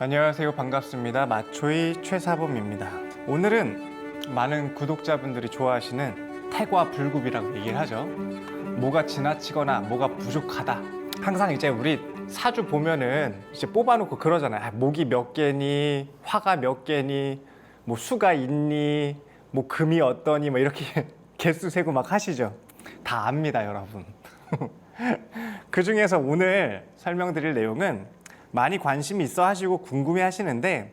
안녕하세요. 반갑습니다. 마초이 최사범입니다. 오늘은 많은 구독자분들이 좋아하시는 태과 불급이라고 얘기를 하죠. 뭐가 지나치거나 뭐가 부족하다. 항상 이제 우리 사주 보면은 이제 뽑아놓고 그러잖아요. 아, 목이 몇 개니, 화가 몇 개니, 뭐 수가 있니, 뭐 금이 어떠니, 뭐 이렇게 개수 세고 막 하시죠. 다 압니다, 여러분. 그 중에서 오늘 설명드릴 내용은 많이 관심이 있어 하시고 궁금해 하시는데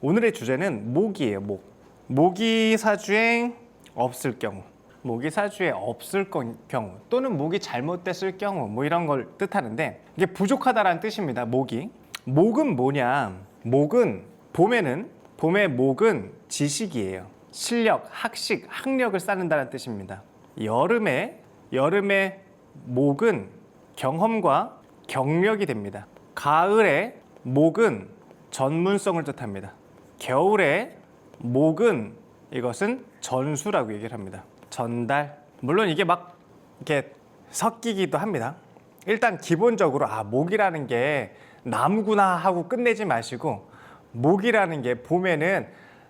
오늘의 주제는 목이에요, 목. 목이 사주에 없을 경우, 목이 사주에 없을 건- 경우 또는 목이 잘못됐을 경우 뭐 이런 걸 뜻하는데 이게 부족하다라는 뜻입니다, 목이. 목은 뭐냐? 목은 봄에는 봄의 목은 지식이에요. 실력, 학식, 학력을 쌓는다는 뜻입니다. 여름에 여름의 목은 경험과 경력이 됩니다. 가을에 목은 전문성을 뜻합니다. 겨울에 목은 이것은 전수라고 얘기를 합니다. 전달. 물론 이게 막 이렇게 섞이기도 합니다. 일단 기본적으로 아 목이라는 게 나무구나 하고 끝내지 마시고 목이라는 게 봄에는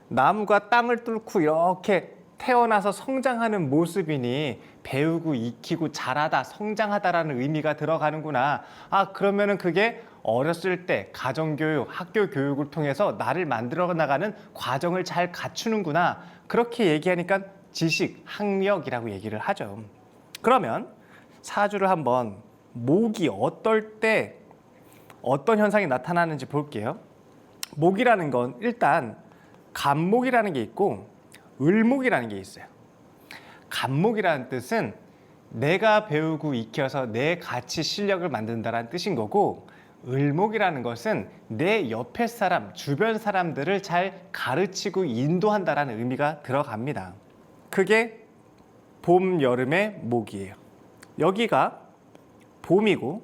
나무가 땅을 뚫고 이렇게 태어나서 성장하는 모습이니 배우고 익히고 자라다 성장하다라는 의미가 들어가는구나. 아 그러면은 그게 어렸을 때 가정교육, 학교 교육을 통해서 나를 만들어 나가는 과정을 잘 갖추는구나. 그렇게 얘기하니까 지식, 학력이라고 얘기를 하죠. 그러면 사주를 한번 목이 어떨 때 어떤 현상이 나타나는지 볼게요. 목이라는 건 일단 간목이라는 게 있고 을목이라는 게 있어요. 간목이라는 뜻은 내가 배우고 익혀서 내 가치 실력을 만든다라는 뜻인 거고 을목이라는 것은 내 옆에 사람, 주변 사람들을 잘 가르치고 인도한다라는 의미가 들어갑니다. 그게 봄, 여름의 목이에요. 여기가 봄이고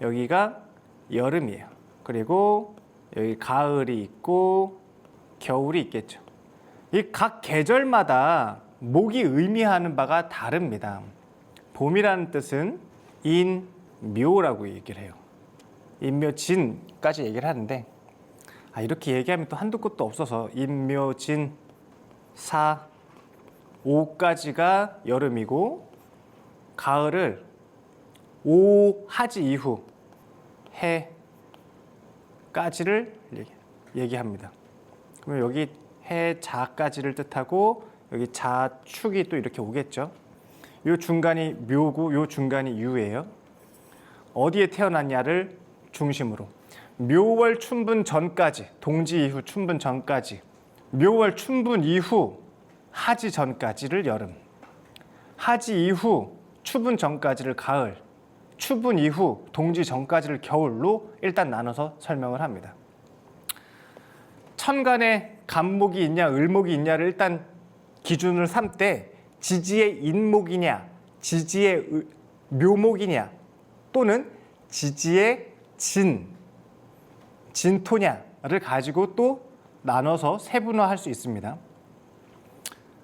여기가 여름이에요. 그리고 여기 가을이 있고 겨울이 있겠죠. 이 각 계절마다 목이 의미하는 바가 다릅니다. 봄이라는 뜻은 인, 묘라고 얘기를 해요. 인묘진까지 얘기를 하는데 아, 이렇게 얘기하면 또 한두 끝도 없어서 인묘진 사, 오까지가 여름이고 가을을 오 하지 이후 해까지를 얘기, 얘기합니다. 그러면 여기 해자까지를 뜻하고 여기 자축이 또 이렇게 오겠죠. 요 중간이 묘고 요 중간이 유예요. 어디에 태어났냐를 중심으로 묘월 춘분 전까지 동지 이후 춘분 전까지 묘월 춘분 이후 하지 전까지를 여름 하지 이후 추분 전까지를 가을 추분 이후 동지 전까지를 겨울로 일단 나눠서 설명을 합니다. 천간에 간목이 있냐 을목이 있냐를 일단 기준을 삼때 지지의 인목이냐 지지의 의- 묘목이냐 또는 지지의 진 진토냐를 가지고 또 나눠서 세분화할 수 있습니다.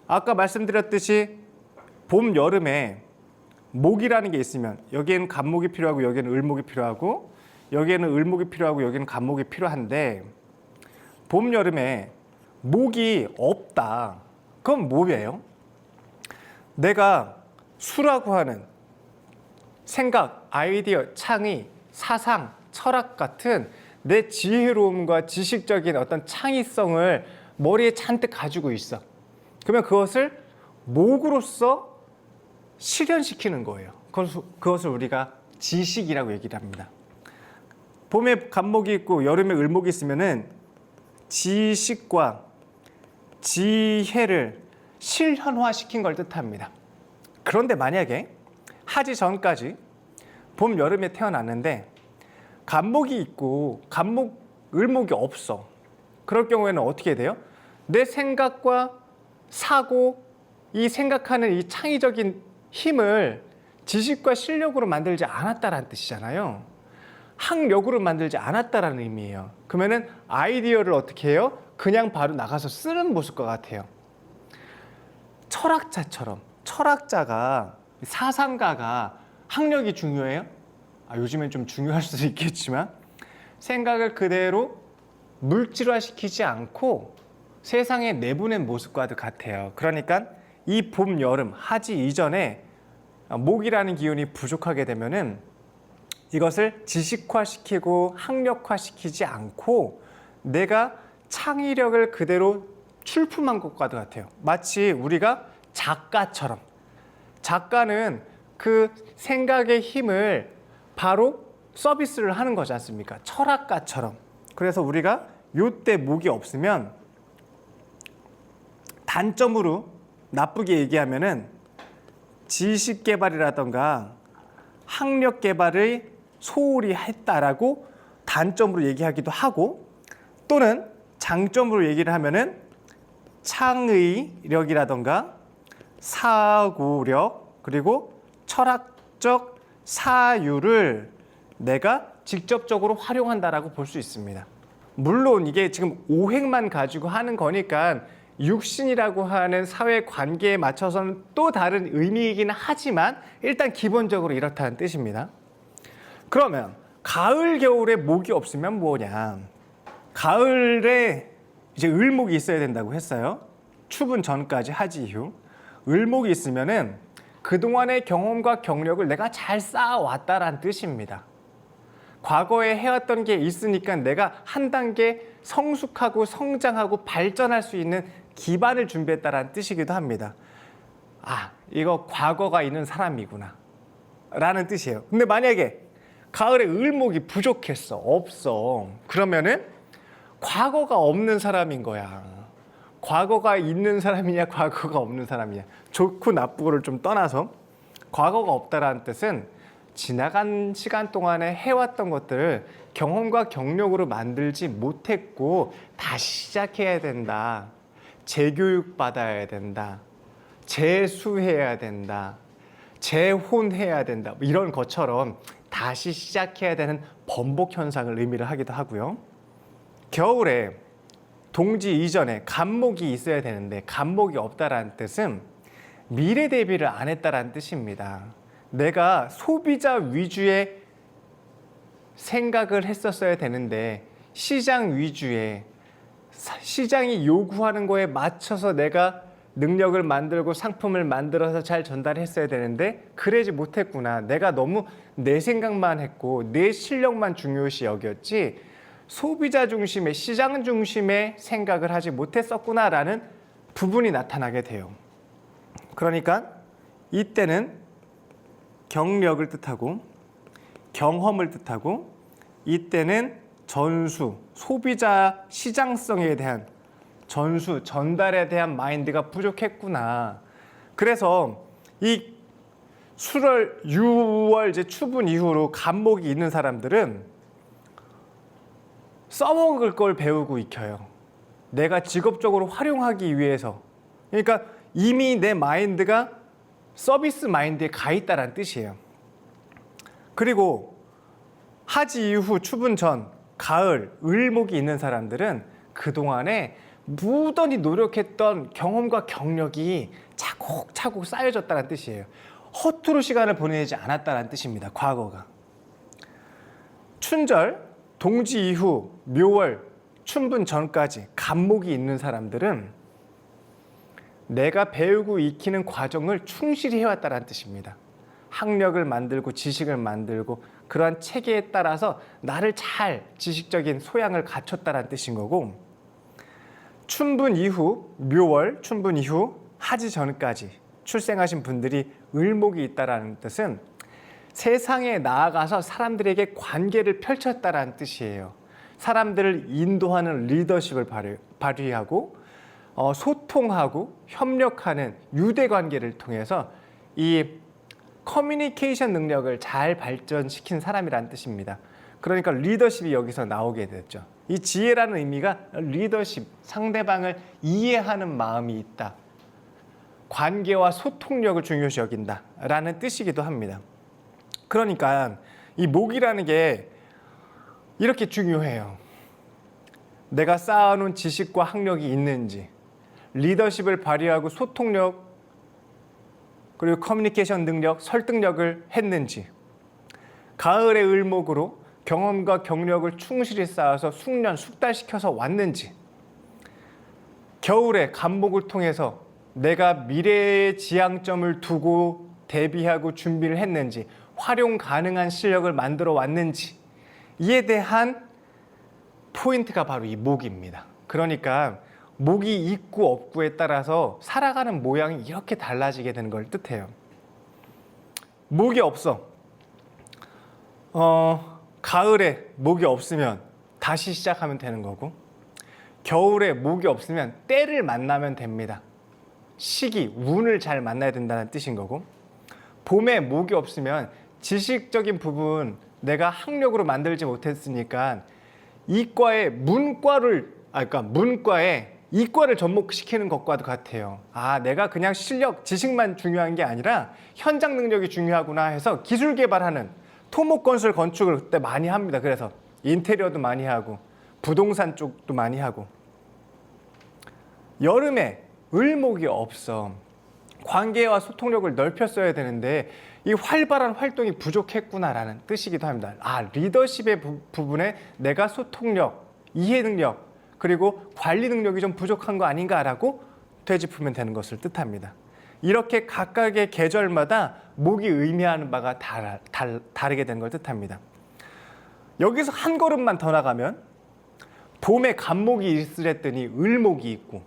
아까 말씀드렸듯이 봄 여름에 목이라는 게 있으면 여기에는 간목이 필요하고 여기에는 을목이 필요하고 여기에는 을목이 필요하고 여기는 간목이 필요한데 봄 여름에 목이 없다. 그건 뭐예요? 내가 수라고 하는 생각, 아이디어, 창의, 사상, 철학 같은 내 지혜로움과 지식적인 어떤 창의성을 머리에 잔뜩 가지고 있어. 그러면 그것을 목으로서 실현시키는 거예요. 그것을, 우리가 지식이라고 얘기를 합니다. 봄에 간목이 있고 여름에 을목이 있으면은 지식과 지혜를 실현화시킨 걸 뜻합니다. 그런데 만약에 하지 전까지 봄 여름에 태어났는데 간목이 있고 간목 을목이 없어. 그럴 경우에는 어떻게 돼요? 내 생각과 사고 이 생각하는 이 창의적인 힘을 지식과 실력으로 만들지 않았다라는 뜻이잖아요. 학력으로 만들지 않았다라는 의미예요. 그러면은 아이디어를 어떻게 해요? 그냥 바로 나가서 쓰는 모습과 같아요. 철학자처럼 철학자가 사상가가 학력이 중요해요? 아, 요즘엔 좀 중요할 수도 있겠지만 생각을 그대로 물질화시키지 않고 세상에 내보낸 모습과도 같아요. 그러니까 이 봄, 여름, 하지 이전에 목이라는 기운이 부족하게 되면은 이것을 지식화시키고 학력화시키지 않고 내가 창의력을 그대로 출품한 것과도 같아요. 마치 우리가 작가처럼 작가는 그 생각의 힘을 바로 서비스를 하는 거지 않습니까? 철학가처럼. 그래서 우리가 요때 목이 없으면 단점으로 나쁘게 얘기하면은 지식 개발이라던가 학력 개발을 소홀히 했다라고 단점으로 얘기하기도 하고 또는 장점으로 얘기를 하면은 창의력이라던가 사고력 그리고 철학적 사유를 내가 직접적으로 활용한다라고 볼 수 있습니다. 물론 이게 지금 오행만 가지고 하는 거니까 육신이라고 하는 사회 관계에 맞춰서는 또 다른 의미이긴 하지만 일단 기본적으로 이렇다는 뜻입니다. 그러면 가을 겨울에 목이 없으면 뭐냐? 가을에 이제 을목이 있어야 된다고 했어요. 추분 전까지 하지 이후 을목이 있으면은 그동안의 경험과 경력을 내가 잘 쌓아왔다라는 뜻입니다. 과거에 해왔던 게 있으니까 내가 한 단계 성숙하고 성장하고 발전할 수 있는 기반을 준비했다라는 뜻이기도 합니다. 아, 이거 과거가 있는 사람이구나. 라는 뜻이에요. 근데 만약에 가을에 을목이 부족했어. 없어. 그러면은 과거가 없는 사람인 거야. 과거가 있는 사람이냐, 과거가 없는 사람이냐. 좋고 나쁘고를 좀 떠나서 과거가 없다라는 뜻은 지나간 시간 동안에 해왔던 것들을 경험과 경력으로 만들지 못했고 다시 시작해야 된다. 재교육 받아야 된다. 재수해야 된다. 재혼해야 된다. 뭐 이런 것처럼 다시 시작해야 되는 번복 현상을 의미를 하기도 하고요. 겨울에 동지 이전에 간목이 있어야 되는데 간목이 없다라는 뜻은 미래 대비를 안 했다라는 뜻입니다. 내가 소비자 위주의 생각을 했었어야 되는데 시장 위주의 사- 시장이 요구하는 거에 맞춰서 내가 능력을 만들고 상품을 만들어서 잘 전달했어야 되는데 그러지 못했구나. 내가 너무 내 생각만 했고 내 실력만 중요시 여겼지 소비자 중심의 시장 중심의 생각을 하지 못했었구나라는 부분이 나타나게 돼요. 그러니까 이때는 경력을 뜻하고 경험을 뜻하고 이때는 전수, 소비자 시장성에 대한 전수, 전달에 대한 마인드가 부족했구나. 그래서 이 7월, 6월 이제 추분 이후로 간목이 있는 사람들은 써먹을 걸 배우고 익혀요. 내가 직업적으로 활용하기 위해서. 그러니까 이미 내 마인드가 서비스 마인드에 가 있다는 뜻이에요. 그리고 하지 이후 추분 전 가을 을목이 있는 사람들은 그동안에 무던히 노력했던 경험과 경력이 차곡차곡 쌓여졌다는 뜻이에요. 허투루 시간을 보내지 않았다는 뜻입니다. 과거가. 춘절, 동지 이후 묘월, 춘분 전까지 간목이 있는 사람들은 내가 배우고 익히는 과정을 충실히 해왔다는 뜻입니다. 학력을 만들고 지식을 만들고 그러한 체계에 따라서 나를 잘 지식적인 소양을 갖췄다는 뜻인 거고 춘분 이후 묘월 춘분 이후 하지 전까지 출생하신 분들이 을목이 있다라는 뜻은 세상에 나아가서 사람들에게 관계를 펼쳤다라는 뜻이에요. 사람들을 인도하는 리더십을 발휘, 발휘 하고 어, 소통하고 협력하는 유대 관계를 통해서 이 커뮤니케이션 능력을 잘 발전시킨 사람이라는 뜻입니다. 그러니까 리더십이 여기서 나오게 됐죠. 이 지혜라는 의미가 리더십, 상대방을 이해하는 마음이 있다. 관계와 소통력을 중요시 여긴다라는 뜻이기도 합니다. 그러니까 이 목이라는 게 이렇게 중요해요. 내가 쌓아놓은 지식과 학력이 있는지, 리더십을 발휘하고 소통력, 그리고 커뮤니케이션 능력, 설득력을 했는지, 가을의 을목으로 경험과 경력을 충실히 쌓아서 숙련, 숙달시켜서 왔는지 겨울에 간목을 통해서 내가 미래의 지향점을 두고 대비하고 준비를 했는지 활용 가능한 실력을 만들어 왔는지 이에 대한 포인트가 바로 이 목입니다. 그러니까 목이 있고 없고에 따라서 살아가는 모양이 이렇게 달라지게 되는 걸 뜻해요. 목이 없어. 어, 가을에 목이 없으면 다시 시작하면 되는 거고, 겨울에 목이 없으면 때를 만나면 됩니다. 시기, 운을 잘 만나야 된다는 뜻인 거고, 봄에 목이 없으면 지식적인 부분 내가 학력으로 만들지 못했으니까 이과의 문과를 아 그러니까 문과에 이과를 접목시키는 것과도 같아요. 아, 내가 그냥 실력, 지식만 중요한 게 아니라 현장 능력이 중요하구나 해서 기술 개발하는 토목 건설 건축을 그때 많이 합니다. 그래서 인테리어도 많이 하고 부동산 쪽도 많이 하고 여름에 을목이 없어. 관계와 소통력을 넓혔어야 되는데 이 활발한 활동이 부족했구나라는 뜻이기도 합니다. 아, 리더십의 부, 부분에 내가 소통력, 이해 능력, 그리고 관리 능력이 좀 부족한 거 아닌가라고 되짚으면 되는 것을 뜻합니다. 이렇게 각각의 계절마다 목이 의미하는 바가 다, 다, 다르게 되는 걸 뜻합니다. 여기서 한 걸음만 더 나가면 봄에 간목이 있으랬더니 을목이 있고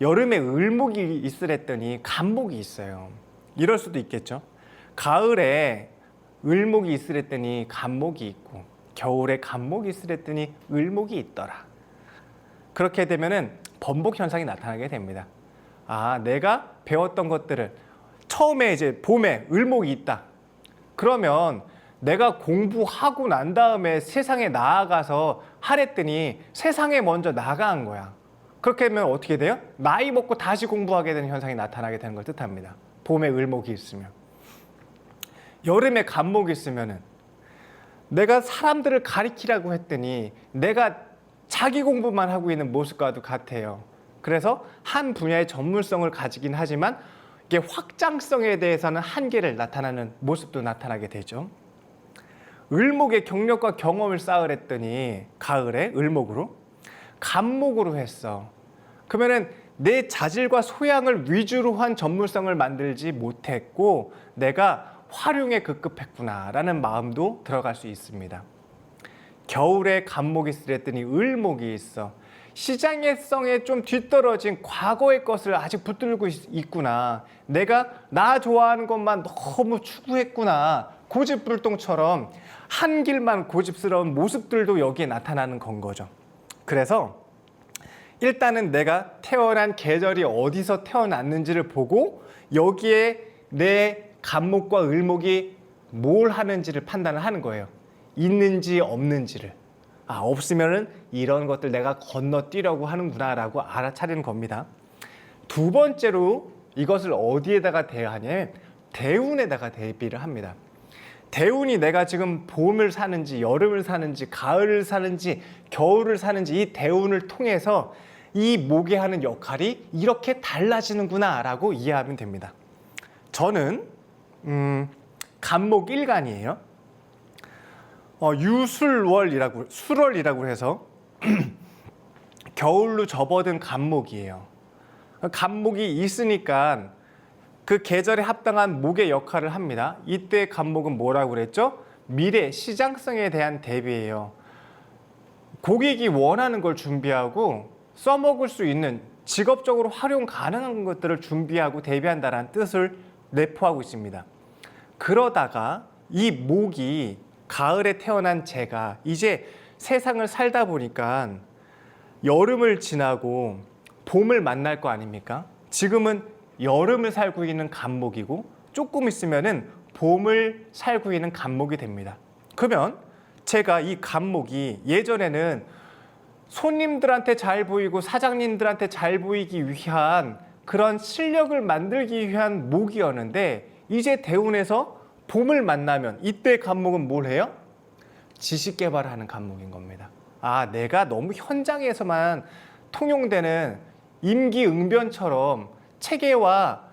여름에 을목이 있으랬더니 간목이 있어요. 이럴 수도 있겠죠. 가을에 을목이 있으랬더니 간목이 있고 겨울에 간목이 있으랬더니 을목이 있더라. 그렇게 되면은 번복 현상이 나타나게 됩니다. 아, 내가 배웠던 것들을 처음에 이제 봄에 을목이 있다. 그러면 내가 공부하고 난 다음에 세상에 나아가서 하랬더니 세상에 먼저 나간 거야. 그렇게 되면 어떻게 돼요? 나이 먹고 다시 공부하게 되는 현상이 나타나게 되는 걸 뜻합니다. 봄에 을목이 있으면. 여름에 간목이 있으면은 내가 사람들을 가리키라고 했더니 내가 자기 공부만 하고 있는 모습과도 같아요. 그래서 한 분야의 전문성을 가지긴 하지만 이게 확장성에 대해서는 한계를 나타나는 모습도 나타나게 되죠. 을목의 경력과 경험을 쌓으랬더니 가을에 을목으로 간목으로 했어. 그러면은 내 자질과 소양을 위주로 한 전문성을 만들지 못했고 내가 활용에 급급했구나라는 마음도 들어갈 수 있습니다. 겨울에 간목이 쓰랬더니 을목이 있어. 시장의 성에 좀 뒤떨어진 과거의 것을 아직 붙들고 있- 있구나. 내가 나 좋아하는 것만 너무 추구했구나. 고집불통처럼 한 길만 고집스러운 모습들도 여기에 나타나는 건 거죠. 그래서 일단은 내가 태어난 계절이 어디서 태어났는지를 보고 여기에 내 간목과 을목이 뭘 하는지를 판단을 하는 거예요. 있는지 없는지를. 아, 없으면은 이런 것들 내가 건너뛰려고 하는구나라고 알아차리는 겁니다. 두 번째로 이것을 어디에다가 대하냐면 대운에다가 대비를 합니다. 대운이 내가 지금 봄을 사는지 여름을 사는지 가을을 사는지 겨울을 사는지 이 대운을 통해서 이 목이 하는 역할이 이렇게 달라지는구나라고 이해하면 됩니다. 저는 음, 간목 일간이에요. 어, 유술월이라고 술월이라고 해서 겨울로 접어든 간목이에요. 간목이 있으니까 그 계절에 합당한 목의 역할을 합니다. 이때 간목은 뭐라고 그랬죠? 미래 시장성에 대한 대비예요. 고객이 원하는 걸 준비하고 써먹을 수 있는 직업적으로 활용 가능한 것들을 준비하고 대비한다는 뜻을 내포하고 있습니다. 그러다가 이 목이 가을에 태어난 제가 이제 세상을 살다 보니까 여름을 지나고 봄을 만날 거 아닙니까? 지금은 여름을 살고 있는 간목이고 조금 있으면은 봄을 살고 있는 간목이 됩니다. 그러면 제가 이 간목이 예전에는 손님들한테 잘 보이고 사장님들한테 잘 보이기 위한 그런 실력을 만들기 위한 목이었는데 이제 대운에서 봄을 만나면 이때 간목은 뭘 해요? 지식 개발하는 간목인 겁니다. 아, 내가 너무 현장에서만 통용되는 임기응변처럼 체계와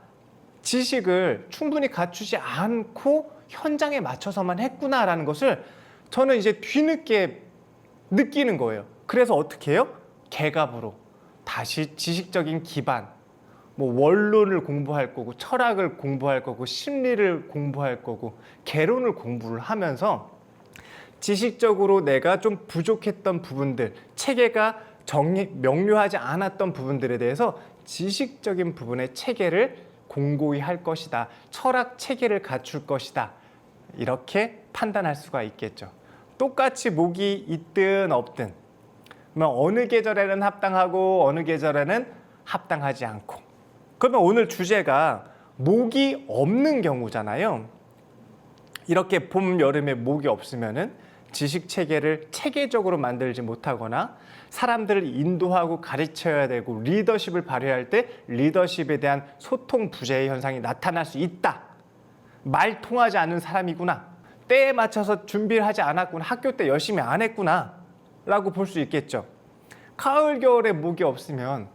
지식을 충분히 갖추지 않고 현장에 맞춰서만 했구나라는 것을 저는 이제 뒤늦게 느끼는 거예요. 그래서 어떻게 해요? 개갑으로 다시 지식적인 기반, 뭐 원론을 공부할 거고 철학을 공부할 거고 심리를 공부할 거고 개론을 공부를 하면서 지식적으로 내가 좀 부족했던 부분들, 체계가 정리, 명료하지 않았던 부분들에 대해서 지식적인 부분의 체계를 공고히 할 것이다. 철학 체계를 갖출 것이다. 이렇게 판단할 수가 있겠죠. 똑같이 목이 있든 없든 어느 계절에는 합당하고 어느 계절에는 합당하지 않고 그러면 오늘 주제가 목이 없는 경우잖아요. 이렇게 봄 여름에 목이 없으면은 지식 체계를 체계적으로 만들지 못하거나 사람들을 인도하고 가르쳐야 되고 리더십을 발휘할 때 리더십에 대한 소통 부재의 현상이 나타날 수 있다. 말 통하지 않는 사람이구나. 때에 맞춰서 준비를 하지 않았구나. 학교 때 열심히 안 했구나. 라고 볼 수 있겠죠. 가을, 겨울에 목이 없으면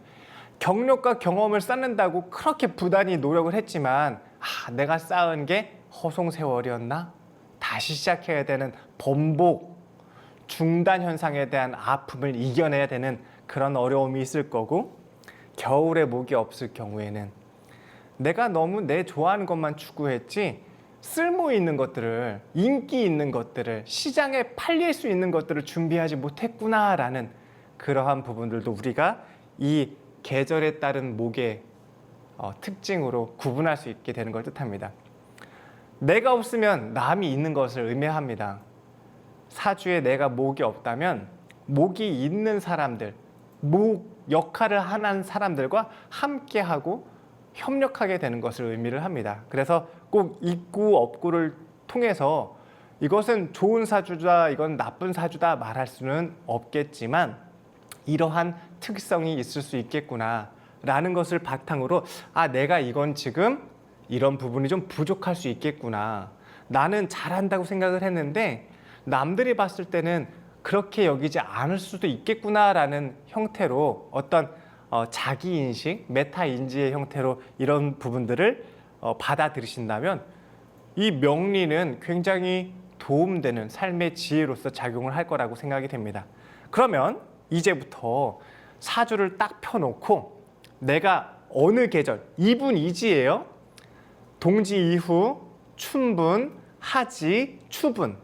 경력과 경험을 쌓는다고 그렇게 부단히 노력을 했지만 아, 내가 쌓은 게 허송 세월이었나? 다시 시작해야 되는 번복, 중단 현상에 대한 아픔을 이겨내야 되는 그런 어려움이 있을 거고 겨울에 목이 없을 경우에는 내가 너무 내 좋아하는 것만 추구했지 쓸모 있는 것들을 인기 있는 것들을 시장에 팔릴 수 있는 것들을 준비하지 못했구나라는 그러한 부분들도 우리가 이 계절에 따른 목의 어, 특징으로 구분할 수 있게 되는 걸 뜻합니다. 내가 없으면 남이 있는 것을 의미합니다. 사주에 내가 목이 없다면 목이 있는 사람들, 목 역할을 하는 사람들과 함께하고 협력하게 되는 것을 의미를 합니다. 그래서 꼭 있고 없고를 통해서 이것은 좋은 사주다, 이건 나쁜 사주다 말할 수는 없겠지만 이러한 특성이 있을 수 있겠구나라는 것을 바탕으로 아 내가 이건 지금 이런 부분이 좀 부족할 수 있겠구나. 나는 잘한다고 생각을 했는데 남들이 봤을 때는 그렇게 여기지 않을 수도 있겠구나라는 형태로 어떤 어, 자기 인식, 메타 인지의 형태로 이런 부분들을 어, 받아들이신다면 이 명리는 굉장히 도움되는 삶의 지혜로서 작용을 할 거라고 생각이 됩니다. 그러면 이제부터 사주를 딱 펴놓고 내가 어느 계절, 이분 이지예요. 동지 이후, 춘분, 하지, 추분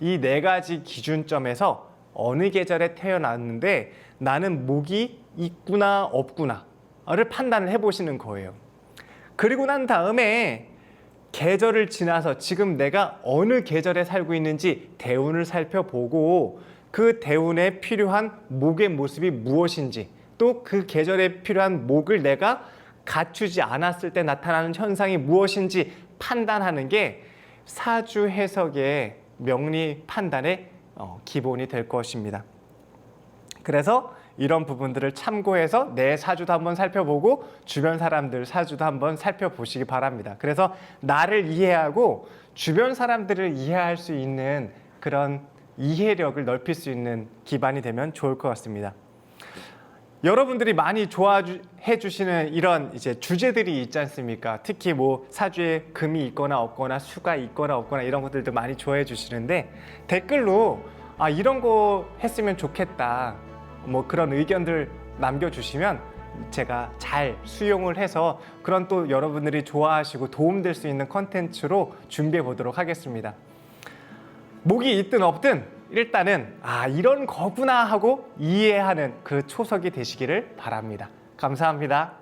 이 네 가지 기준점에서 어느 계절에 태어났는데 나는 목이 있구나 없구나를 판단을 해보시는 거예요. 그리고 난 다음에 계절을 지나서 지금 내가 어느 계절에 살고 있는지 대운을 살펴보고 그 대운에 필요한 목의 모습이 무엇인지 또 그 계절에 필요한 목을 내가 갖추지 않았을 때 나타나는 현상이 무엇인지 판단하는 게 사주 해석의 명리 판단의 어, 기본이 될 것입니다. 그래서 이런 부분들을 참고해서 내 사주도 한번 살펴보고 주변 사람들 사주도 한번 살펴보시기 바랍니다. 그래서 나를 이해하고 주변 사람들을 이해할 수 있는 그런 이해력을 넓힐 수 있는 기반이 되면 좋을 것 같습니다. 여러분들이 많이 좋아해 주시는 이런 이제 주제들이 있지 않습니까? 특히 뭐 사주에 금이 있거나 없거나 수가 있거나 없거나 이런 것들도 많이 좋아해 주시는데 댓글로 아 이런 거 했으면 좋겠다. 뭐 그런 의견들 남겨주시면 제가 잘 수용을 해서 그런 또 여러분들이 좋아하시고 도움될 수 있는 컨텐츠로 준비해 보도록 하겠습니다. 목이 있든 없든 일단은 아 이런 거구나 하고 이해하는 그 초석이 되시기를 바랍니다. 감사합니다.